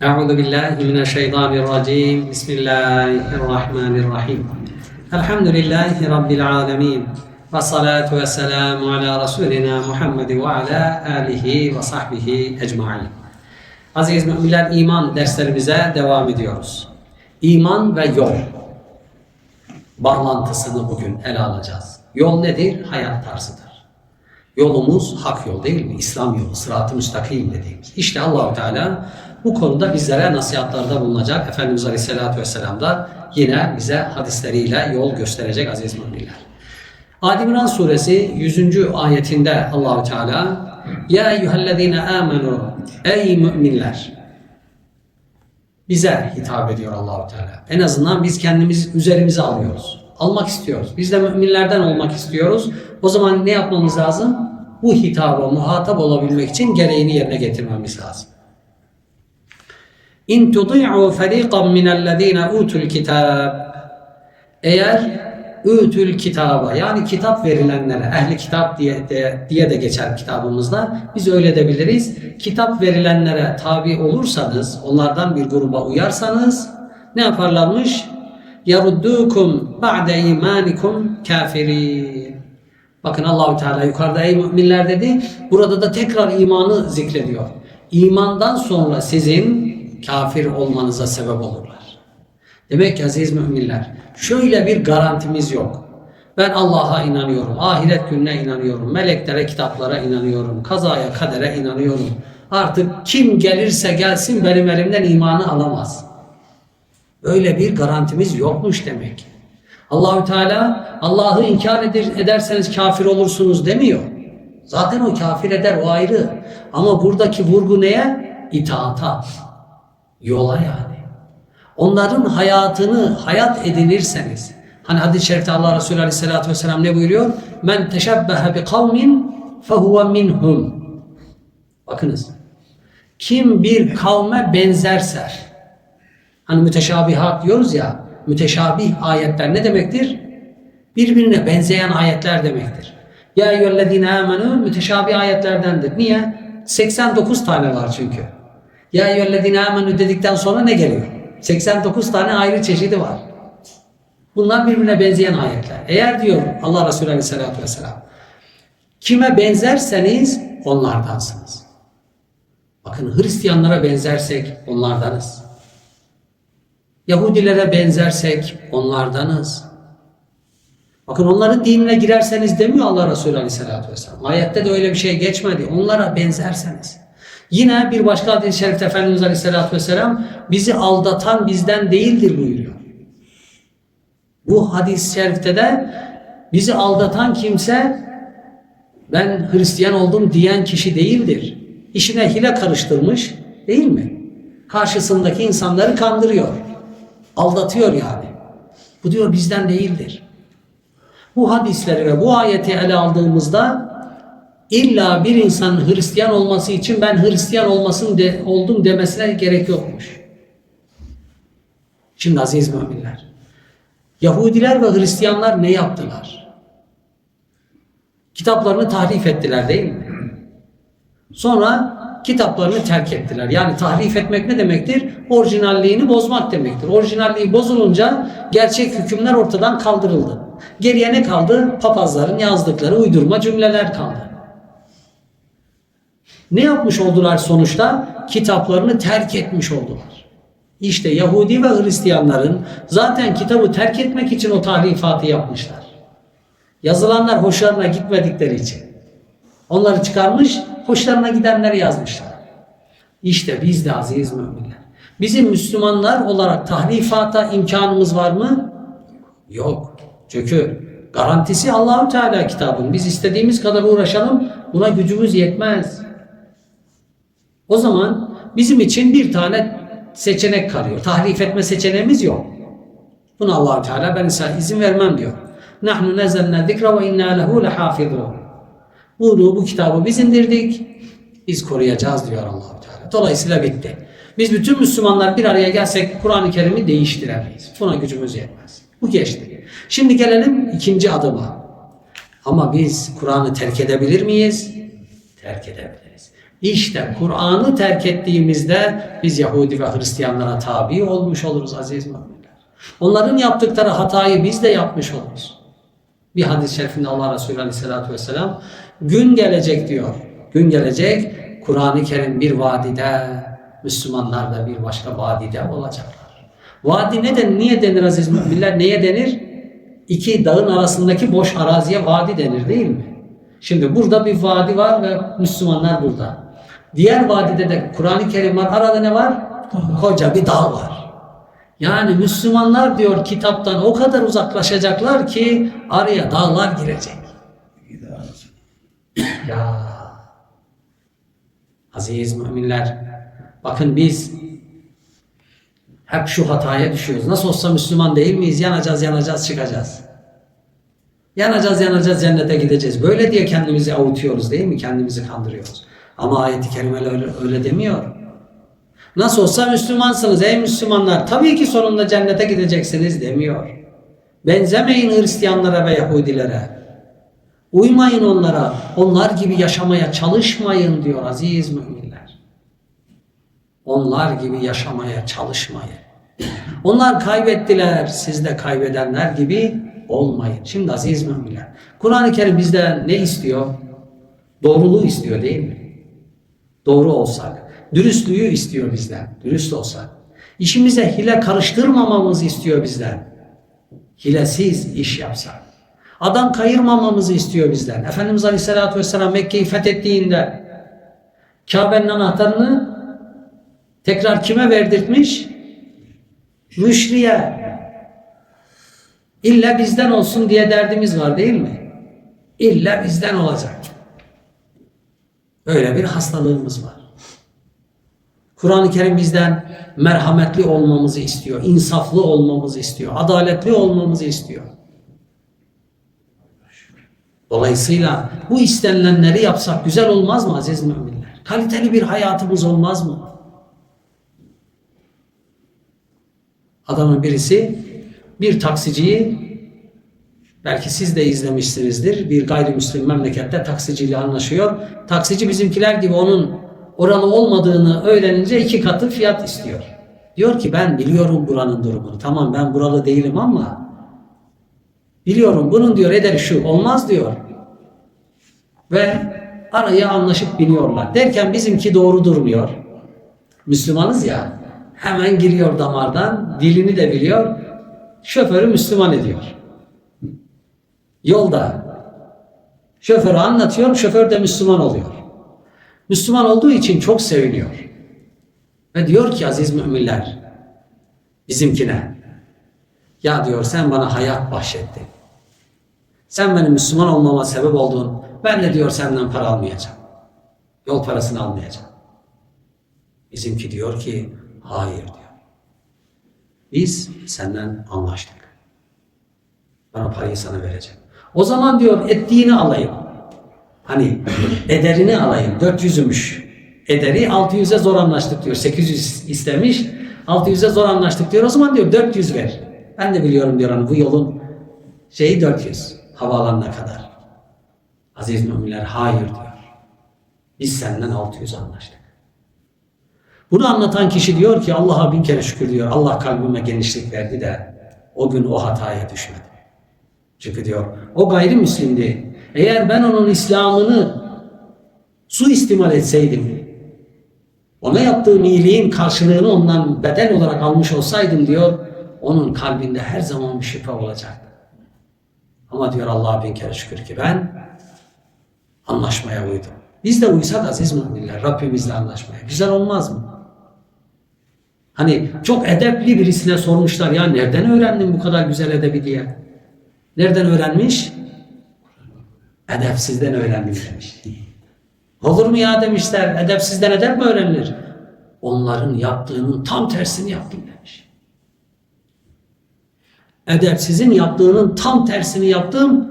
Euzu billahi mineşşeytanirracim. Bismillahirrahmanirrahim. Elhamdülillahi rabbil alamin. Ve salatu ve selamu ala Resulina Muhammed ve ala alihi ve sahbihi ecmaîn. Aziz müminler iman derslerimize devam ediyoruz. İman ve yol bağlantısını bugün ele alacağız. Yol nedir? Hayat tarzıdır. Yolumuz hak yol değil mi? İslam yolu, sırat-ı müstakim dediğimiz. İşte Allahu Teala bu konuda bizlere nasihatlarda bulunacak. Efendimiz Aleyhisselatü Vesselam da yine bize hadisleriyle yol gösterecek aziz müminler. Ali İmran suresi 100. ayetinde Allahu Teala Ya eyyühellezine amenu Ey müminler bize hitap ediyor Allahu Teala. En azından biz kendimiz üzerimize alıyoruz. Almak istiyoruz. Biz de müminlerden olmak istiyoruz. O zaman ne yapmamız lazım? Bu hitaba muhatap olabilmek için gereğini yerine getirmemiz lazım. İn tudi'u feriqan minellezine utul kitab. Eğer ütül kitaba yani kitap verilenlere, ehli kitap diye de, diye de geçer kitabımızda. Biz öyle de biliriz. Kitap verilenlere tabi olursanız, onlardan bir gruba uyarsanız ne yaparlarmış? Yaruddukum ba'de imanikum kafirin. Bakın Allahü Teala yukarıda ey müminler dedi. Burada da tekrar imanı zikrediyor. İmandan sonra sizin kafir olmanıza sebep olurlar. Demek ki aziz müminler şöyle bir garantimiz yok. Ben Allah'a inanıyorum, ahiret gününe inanıyorum, meleklere, kitaplara inanıyorum, kazaya, kadere inanıyorum. Artık kim gelirse gelsin benim elimden imanı alamaz. Böyle bir garantimiz yokmuş demek. Allahü Teala Allah'ı inkar eder- ederseniz kafir olursunuz demiyor. Zaten o kafir eder o ayrı. Ama buradaki vurgu neye? İtaata. Yola yani. Onların hayatını hayat edinirseniz. Hani hadis-i şerifte Allah Resulü Aleyhisselatü Vesselam ne buyuruyor? Men teşebbehe bi kavmin fehuve minhum. Bakınız. Kim bir kavme benzerse Hani müteşabihat diyoruz ya, müteşabih ayetler ne demektir? Birbirine benzeyen ayetler demektir. Ya eyyühellezine amenu müteşabih ayetlerdendir. Niye? 89 tane var çünkü. Ya eyyühellezine amenu dedikten sonra ne geliyor? 89 tane ayrı çeşidi var. Bunlar birbirine benzeyen ayetler. Eğer diyor Allah Resulü Aleyhisselatü Vesselam, kime benzerseniz onlardansınız. Bakın Hristiyanlara benzersek onlardanız. Yahudilere benzersek onlardanız. Bakın onların dinine girerseniz demiyor Allah Resulü Aleyhisselatü Vesselam. Ayette de öyle bir şey geçmedi. Onlara benzerseniz. Yine bir başka hadis-i şerifte Efendimiz Aleyhisselatü Vesselam bizi aldatan bizden değildir buyuruyor. Bu hadis-i şerifte de bizi aldatan kimse ben Hristiyan oldum diyen kişi değildir. İşine hile karıştırmış değil mi? Karşısındaki insanları kandırıyor. Aldatıyor yani. Bu diyor bizden değildir. Bu hadisleri ve bu ayeti ele aldığımızda illa bir insanın Hristiyan olması için ben Hristiyan olmasın de, oldum demesine gerek yokmuş. Şimdi aziz müminler, Yahudiler ve Hristiyanlar ne yaptılar? Kitaplarını tahrif ettiler değil mi? Sonra kitaplarını terk ettiler. Yani tahrif etmek ne demektir? Orijinalliğini bozmak demektir. Orijinalliği bozulunca gerçek hükümler ortadan kaldırıldı. Geriye ne kaldı? Papazların yazdıkları uydurma cümleler kaldı. Ne yapmış oldular sonuçta? Kitaplarını terk etmiş oldular. İşte Yahudi ve Hristiyanların zaten kitabı terk etmek için o tahrifatı yapmışlar. Yazılanlar hoşlarına gitmedikleri için. Onları çıkarmış, hoşlarına gidenleri yazmışlar. İşte biz de aziz müminler. Bizim Müslümanlar olarak tahrifata imkanımız var mı? Yok. Çünkü garantisi Allahü Teala kitabın. Biz istediğimiz kadar uğraşalım, buna gücümüz yetmez. O zaman bizim için bir tane seçenek kalıyor. Tahrif etme seçeneğimiz yok. Buna Allahü Teala ben ise izin vermem diyor. Nahnu nezelne zikra ve inna lehu lehafizun. Bunu bu kitabı biz indirdik. Biz koruyacağız diyor Allahu Teala. Dolayısıyla bitti. Biz bütün Müslümanlar bir araya gelsek Kur'an-ı Kerim'i değiştiremeyiz. Buna gücümüz yetmez. Bu geçti. Şimdi gelelim ikinci adıma. Ama biz Kur'an'ı terk edebilir miyiz? Terk edebiliriz. İşte Kur'an'ı terk ettiğimizde biz Yahudi ve Hristiyanlara tabi olmuş oluruz aziz müminler. Onların yaptıkları hatayı biz de yapmış oluruz. Bir hadis-i şerifinde Allah Resulü Aleyhisselatü Vesselam gün gelecek diyor. Gün gelecek Kur'an-ı Kerim bir vadide, Müslümanlar da bir başka vadide olacaklar. Vadi neden, niye denir aziz müminler? Neye denir? İki dağın arasındaki boş araziye vadi denir değil mi? Şimdi burada bir vadi var ve Müslümanlar burada. Diğer vadide de Kur'an-ı Kerim var. Arada ne var? Koca bir dağ var. Yani Müslümanlar diyor kitaptan o kadar uzaklaşacaklar ki araya dağlar girecek. Ya aziz müminler bakın biz hep şu hataya düşüyoruz. Nasıl olsa Müslüman değil miyiz? Yanacağız, yanacağız, çıkacağız. Yanacağız, yanacağız, cennete gideceğiz. Böyle diye kendimizi avutuyoruz değil mi? Kendimizi kandırıyoruz. Ama ayeti kerimeler öyle, demiyor. Nasıl olsa Müslümansınız ey Müslümanlar. Tabii ki sonunda cennete gideceksiniz demiyor. Benzemeyin Hristiyanlara ve Yahudilere. Uymayın onlara. Onlar gibi yaşamaya çalışmayın diyor aziz müminler. Onlar gibi yaşamaya çalışmayın. Onlar kaybettiler. Siz de kaybedenler gibi olmayın. Şimdi aziz müminler. Kur'an-ı Kerim bizden ne istiyor? Doğruluğu istiyor değil mi? Doğru olsak. Dürüstlüğü istiyor bizden. Dürüst olsak. İşimize hile karıştırmamamızı istiyor bizden. Hilesiz iş yapsak. Adam kayırmamamızı istiyor bizden. Efendimiz Aleyhisselatü Vesselam Mekke'yi fethettiğinde Kabe'nin anahtarını tekrar kime verdirtmiş? Müşriye. İlla bizden olsun diye derdimiz var değil mi? İlla bizden olacak. Öyle bir hastalığımız var. Kur'an-ı Kerim bizden merhametli olmamızı istiyor, insaflı olmamızı istiyor, adaletli olmamızı istiyor. Dolayısıyla bu istenilenleri yapsak güzel olmaz mı aziz müminler? Kaliteli bir hayatımız olmaz mı? Adamın birisi bir taksiciyi belki siz de izlemişsinizdir. Bir gayrimüslim memlekette taksiciyle anlaşıyor. Taksici bizimkiler gibi onun oralı olmadığını öğrenince iki katı fiyat istiyor. Diyor ki ben biliyorum buranın durumunu. Tamam ben buralı değilim ama biliyorum bunun diyor ederi şu olmaz diyor. Ve araya anlaşıp biniyorlar. Derken bizimki doğru durmuyor. Müslümanız ya hemen giriyor damardan dilini de biliyor. Şoförü Müslüman ediyor. Yolda şoförü anlatıyor, şoför de Müslüman oluyor. Müslüman olduğu için çok seviniyor. Ve diyor ki aziz müminler bizimkine ya diyor sen bana hayat bahşettin. Sen benim Müslüman olmama sebep oldun. Ben de diyor senden para almayacağım. Yol parasını almayacağım. Bizimki diyor ki hayır diyor. Biz senden anlaştık. Bana parayı sana vereceğim. O zaman diyor ettiğini alayım. Hani ederini alayım. 400'ümüş. Ederi 600'e zor anlaştık diyor. 800 istemiş. 600'e zor anlaştık diyor. O zaman diyor 400 ver. Ben de biliyorum diyor hani bu yolun şeyi 400. Havaalanına kadar. Aziz müminler hayır diyor. Biz senden 600 anlaştık. Bunu anlatan kişi diyor ki Allah'a bin kere şükür diyor. Allah kalbime genişlik verdi de o gün o hataya düşmedi. Çünkü diyor o gayrimüslimdi. Eğer ben onun İslam'ını suistimal etseydim, ona yaptığım iyiliğin karşılığını ondan beden olarak almış olsaydım diyor, onun kalbinde her zaman bir şüphe olacaktı. Ama diyor Allah'a bin kere şükür ki ben anlaşmaya uydum. Biz de uysak aziz müminler Rabbimizle anlaşmaya. Güzel olmaz mı? Hani çok edepli birisine sormuşlar ya nereden öğrendin bu kadar güzel edebi diye. Nereden öğrenmiş? Edepsizden öğrendim demiş. Olur mu ya demişler. Edepsizden edep mi öğrenilir? Onların yaptığının tam tersini yaptım demiş. Edepsizin yaptığının tam tersini yaptım.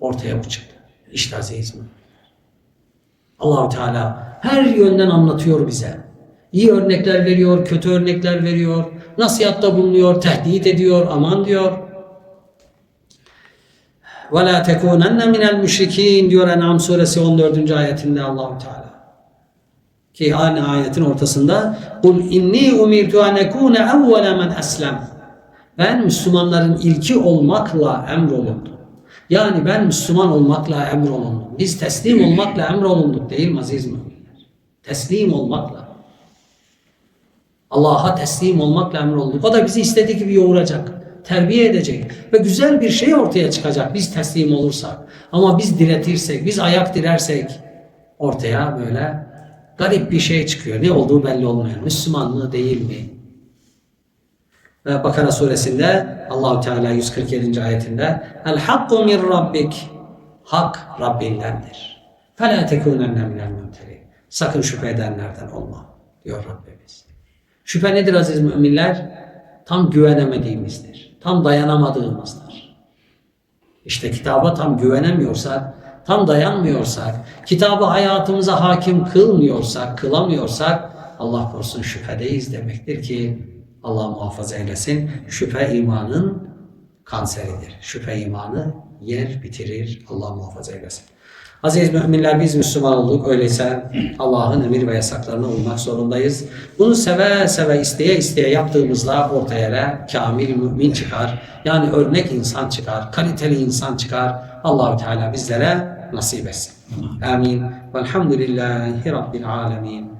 Ortaya bu çıktı. İşte aziz mi? Allahu Teala her yönden anlatıyor bize. İyi örnekler veriyor, kötü örnekler veriyor, nasihatta bulunuyor, tehdit ediyor, aman diyor. Ve la tekunenne minel müşrikin diyor En'am suresi 14. ayetinde Allahu Teala. Ki aynı ayetin ortasında kul inni umirtu en ekune evvele men eslem. Ben Müslümanların ilki olmakla emrolundum. Yani ben Müslüman olmakla emrolundum. Biz teslim olmakla emrolunduk değil mi aziz müminler? Teslim olmakla. Allah'a teslim olmakla emrolduk. O da bizi istediği gibi yoğuracak, terbiye edecek ve güzel bir şey ortaya çıkacak biz teslim olursak. Ama biz diretirsek, biz ayak dirersek ortaya böyle garip bir şey çıkıyor. Ne olduğu belli olmayan. Müslüman mı değil mi? Ve Bakara suresinde Allahu Teala 147. ayetinde El hakku min rabbik Hak Rabbindendir. Fela tekunenne minel mümteri. Sakın şüphe edenlerden olma diyor Rabbimiz. Şüphe nedir aziz müminler? Tam güvenemediğimizdir. Tam dayanamadığımızdır. İşte kitaba tam güvenemiyorsak, tam dayanmıyorsak, kitabı hayatımıza hakim kılmıyorsak, kılamıyorsak Allah korusun şüphedeyiz demektir ki Allah muhafaza eylesin. Şüphe imanın kanseridir. Şüphe imanı yer bitirir. Allah muhafaza eylesin. Aziz müminler biz Müslüman olduk. Öyleyse Allah'ın emir ve yasaklarına uymak zorundayız. Bunu seve seve isteye isteye yaptığımızda ortaya kamil mümin çıkar. Yani örnek insan çıkar. Kaliteli insan çıkar. Allahu Teala bizlere nasip etsin. Amin. Velhamdülillahi Rabbil alemin.